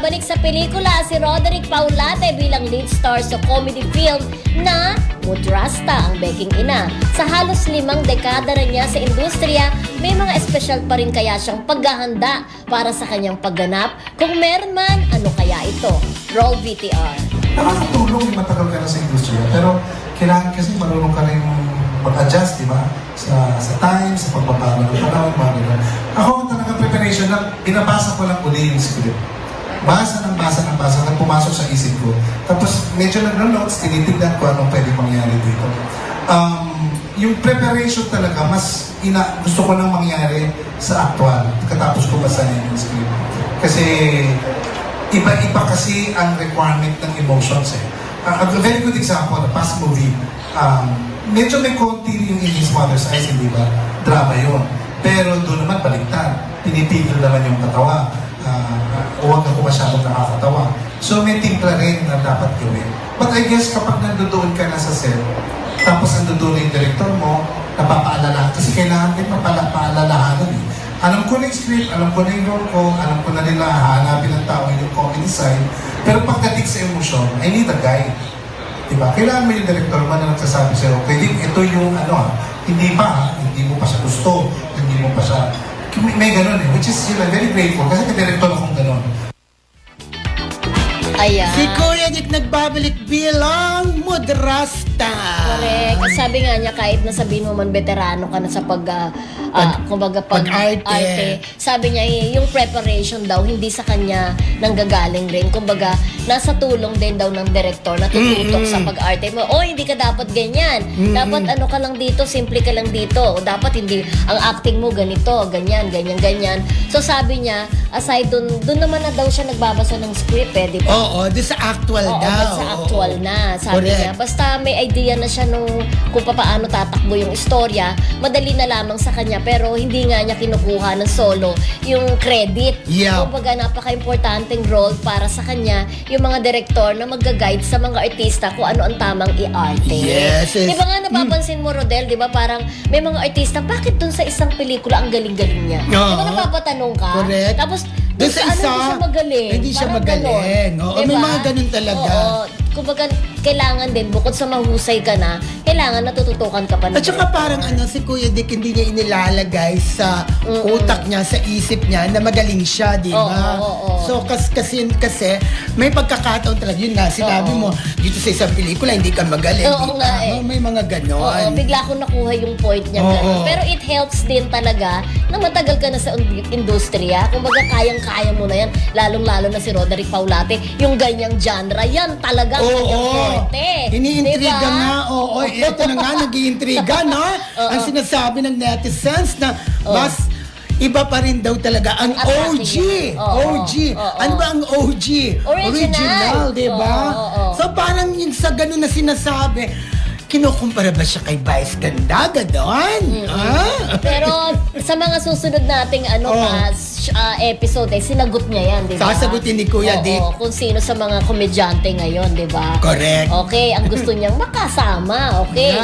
Nagbabalik sa pelikula si Roderick Paulate bilang lead star sa comedy film na Mudrasta ang Beking Ina. Sa halos limang dekada na niya sa industriya, may mga espesyal pa rin kaya siyang paghahanda para sa kanyang pagganap. Kung meron man, ano kaya ito? Roll VTR. nakakatulong yung matagal ka na sa industriya. Pero kailangan kasi marunong ka rin mag-adjust, di ba? Sa, sa time, sa pagbabago ng panahon, mga. Ako, talaga preparation lang, binabasa ko lang uli yung script. Basa ng basa ng basa hanggang pumasok sa isip ko. Tapos medyo nag-notes, tinitignan ko anong pwede mangyari dito. Um, yung preparation talaga, mas ina, gusto ko nang mangyari sa actual. Katapos ko basahin yung script. Kasi iba-iba kasi ang requirement ng emotions eh. Uh, a very good example, the past movie, um, medyo may konti yung in his mother's eyes, hindi ba? Drama yun. Pero doon naman baliktad. Pinipigil naman yung katawa. Masyadong nakakatawa. So may timpla rin na dapat gawin. But I guess kapag nandoon ka na sa set, tapos nandoon yung director mo, napapaalala. Kasi kailangan din mapala- paalalahanan eh. Alam ko na yung script, alam ko na yung role ko, alam ko na nila hahanapin ng tao yung comedy side. Pero pagdating sa emosyon, I need a guide. Diba? Kailangan mo yung director mo na nagsasabi sa'yo, Dick, ito yung ano ha, hindi pa ha, hindi mo pa siya gusto, hindi mo pa siya, may, may ganun eh, which is, yun, I'm very grateful, kasi may director akong ganun. Ayan. Si Kuya Dick nagbabalik bilang mudrasta. Correct. Sabi nga niya, kahit na sabihin mo man veterano ka na sa pag, ah, ah, kumbaga pag, pag-arte. sabi niya, eh, yung preparation daw, hindi sa kanya nanggagaling rin. Kumbaga, nasa tulong din daw ng director na tututok sa pag-arte mo. Oh, hindi ka dapat ganyan. Dapat ano ka lang dito, simple ka lang dito. O dapat hindi, ang acting mo ganito, ganyan, ganyan, ganyan. So sabi niya, aside dun, dun naman na daw siya nagbabasa ng script eh, di ba? Oo, di sa actual Oo, daw. but sa actual Oo. na. Sabi Correct. niya, basta may idea na siya nung kung paano tatakbo yung istorya, madali na lamang sa kanya. Pero hindi nga niya kinukuha ng solo yung credit. Yeah. Kumbaga, napaka-importanting role para sa kanya yung mga direktor na mag-guide sa mga artista kung ano ang tamang i-arte. Yes, yes. Di ba nga napapansin mo, Rodel, di ba parang may mga artista, bakit dun sa isang pelikula ang galing-galing niya? Di ba Oo. napapatanong ka? Correct. Tapos, Dun dun sa sa, ano, isa, hindi siya magaling. hindi siya Parang magaling. ganon. Oo, may ba? mga ganun talaga. Oo. Kumbaga, kailangan din, bukod sa mahusay ka na, kailangan natututukan ka pa ng At saka parang ano, si Kuya Dick hindi niya inilalagay sa utak niya, sa isip niya na magaling siya, di ba? Oo, oo, oo. So kas, kasi, kasi may pagkakataon talaga, yun nga, sinabi mo, dito sa isang pelikula, hindi ka magaling. Oo di nga ba? eh. May mga ganon. Oo, bigla ko nakuha yung point niya. Oo. ganun. Pero it helps din talaga na matagal ka na sa un- industriya. Kumbaga, kayang-kaya mo na yan. Lalong-lalo na si Roderick Paulate. Yung ganyang genre, yan talaga ang Oo, kanyang oo. Forte. Iniintriga Diba? nga, oo. Ito na nga, nag-iintriga, no? Ang sinasabi ng netizens na mas iba pa rin daw talaga ang OG. Oo, OG. oo. Ano ba ang OG? Original. di ba? So parang yung sa ganun na sinasabi, kinukumpara ba siya kay Vice Gandaga doon? Ah? Pero sa mga susunod nating ano Oo. pa, sh- ah, episode, eh, sinagot niya yan, di ba? Sasagutin ni Kuya Oo, Dick. kung sino sa mga komedyante ngayon, di ba? Correct. Okay, ang gusto niyang makasama, okay?